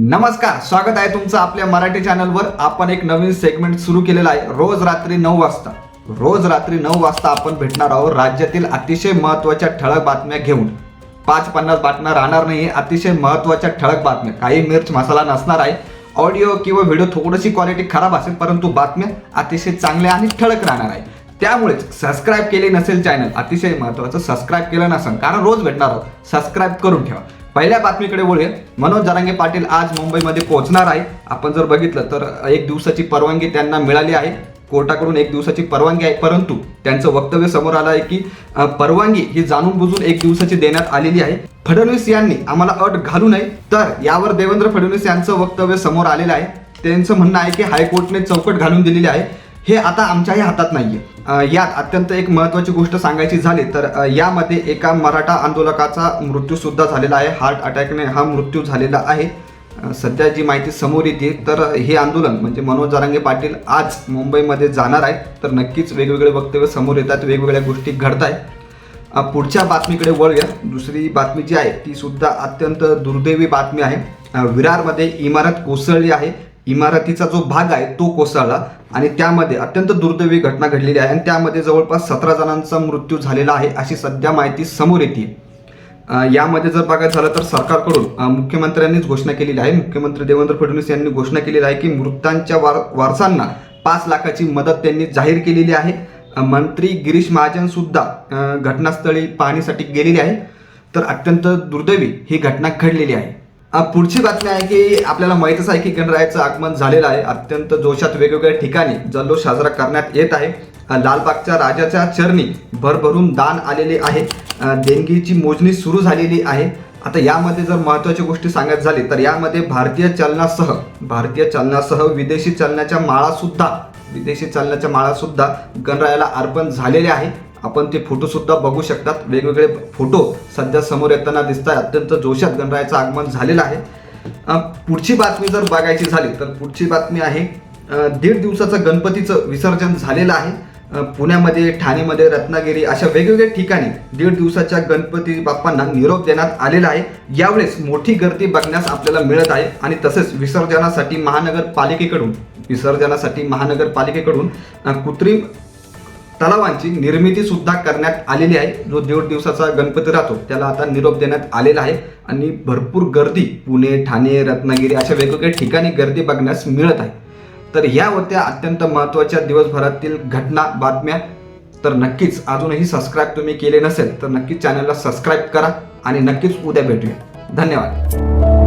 नमस्कार स्वागत आहे तुमचं आपल्या मराठी चॅनलवर. आपण एक नवीन सेगमेंट सुरू केलेला आहे. रोज रात्री नऊ वाजता. रोज रात्री नऊ वाजता आपण भेटणार आहोत राज्यातील अतिशय महत्त्वाच्या ठळक बातम्या घेऊन. पाच पन्नास बातम्या राहणार नाही अतिशय महत्त्वाच्या ठळक बातम्या. काही मिर्च मसाला नसणार आहे. ऑडिओ किंवा व्हिडिओ थोडीशी क्वालिटी खराब असेल परंतु बातम्या अतिशय चांगल्या आणि ठळक राहणार आहे. त्यामुळेच सबस्क्राईब केले नसेल चॅनल अतिशय महत्त्वाचं सबस्क्राईब केलं नसेल कारण रोज भेटणार आहोत. सबस्क्राईब करून ठेवा. पहिल्या बातमीकडे वळूया मनोज जरांगे पाटील आज मुंबईमध्ये पोहोचणार आहे. आपण जर बघितलं तर एक दिवसाची परवानगी त्यांना मिळाली आहे. कोर्टाकडून एक दिवसाची परवानगी आहे. परंतु त्यांचं वक्तव्य समोर आलं आहे की परवानगी ही जाणून बुजून एक दिवसाची देण्यात आलेली आहे. फडणवीस यांनी आम्हाला अट घालू नये. तर यावर देवेंद्र फडणवीस यांचं वक्तव्य समोर आलेलं आहे. त्यांचं म्हणणं आहे की हायकोर्टने चौकट घालून दिलेली आहे. हे आता आमच्याही हातात नाही आहे यात अत्यंत एक महत्त्वाची गोष्ट सांगायची झाली तर यामध्ये एका मराठा आंदोलकाचा मृत्यूसुद्धा झालेला आहे. हार्ट अटॅकने हा मृत्यू झालेला आहे. सध्या जी माहिती समोर येते तर हे आंदोलन म्हणजे मनोज जारांगे पाटील आज मुंबईमध्ये जाणार आहेत तर नक्कीच वेगवेगळे वक्तव्य समोर येतात वेगवेगळ्या गोष्टी घडत आहेत पुढच्या बातमीकडे वळूया. दुसरी बातमी जी आहे ती सुद्धा अत्यंत दुर्दैवी बातमी आहे. विरारमध्ये इमारत कोसळली आहे. इमारतीचा जो भाग आहे तो कोसळला आणि त्यामध्ये अत्यंत दुर्दैवी घटना घडलेली आहे आणि त्यामध्ये जवळपास सतरा जणांचा मृत्यू झालेला आहे अशी सध्या माहिती समोर येते. यामध्ये जर बघायचं झालं तर सरकारकडून मुख्यमंत्र्यांनीच घोषणा केलेली आहे. मुख्यमंत्री देवेंद्र फडणवीस यांनी घोषणा केलेली आहे की मृतांच्या वार वारसांना पाच लाखाची मदत त्यांनी जाहीर केलेली आहे. मंत्री गिरीश महाजन सुद्धा घटनास्थळी पाहण्यासाठी गेलेले आहे तर अत्यंत दुर्दैवी ही घटना घडलेली आहे. पुढची बातमी आहे की आपल्याला माहितच आहे की गणरायाचं आगमन झालेलं आहे. अत्यंत जोशात वेगवेगळ्या ठिकाणी जल्लोष साजरा करण्यात येत आहे. लालबागच्या राजाच्या चरणी भरभरून दान आलेले आहे. देणगीची मोजणी सुरू झालेली आहे. आता यामध्ये जर महत्त्वाची गोष्टी सांगायची झाली तर यामध्ये भारतीय चलनासह भारतीय चलनासह विदेशी चलनाच्या माळासुद्धा विदेशी चलनाच्या माळासुद्धा गणरायाला अर्पण झालेले आहे. आपण ते फोटोसुद्धा बघू शकतात. वेगवेगळे फोटो सध्या समोर येताना दिसत आहे अत्यंत जोशात गणरायाचं आगमन झालेलं आहे. पुढची बातमी जर बघायची झाली तर पुढची बातमी आहे दीड दिवसाचं गणपतीचं विसर्जन झालेलं आहे. पुण्यामध्ये ठाणेमध्ये रत्नागिरी अशा वेगवेगळ्या ठिकाणी दीड दिवसाच्या गणपती बाप्पांना निरोप देण्यात आलेला आहे. यावेळेस मोठी गर्दी बघण्यास आपल्याला मिळत आहे आणि तसेच विसर्जनासाठी महानगरपालिकेकडून विसर्जनासाठी महानगरपालिकेकडून कृत्रिम तलावांची निर्मिती सुद्धा करण्यात आलेली आहे. जो दीड दिवसाचा गणपती राहतो त्याला आता निरोप देण्यात आलेला आहे आणि भरपूर गर्दी पुणे ठाणे रत्नागिरी अशा वेगवेगळ्या ठिकाणी गर्दी बघण्यास मिळत आहे. तर ह्या होत्या अत्यंत महत्त्वाच्या दिवसभरातील घटना बातम्या तर नक्कीच अजूनही सबस्क्राईब तुम्ही केले नसेल तर नक्कीच चॅनलला सबस्क्राईब करा आणि नक्कीच उद्या भेटूया. धन्यवाद.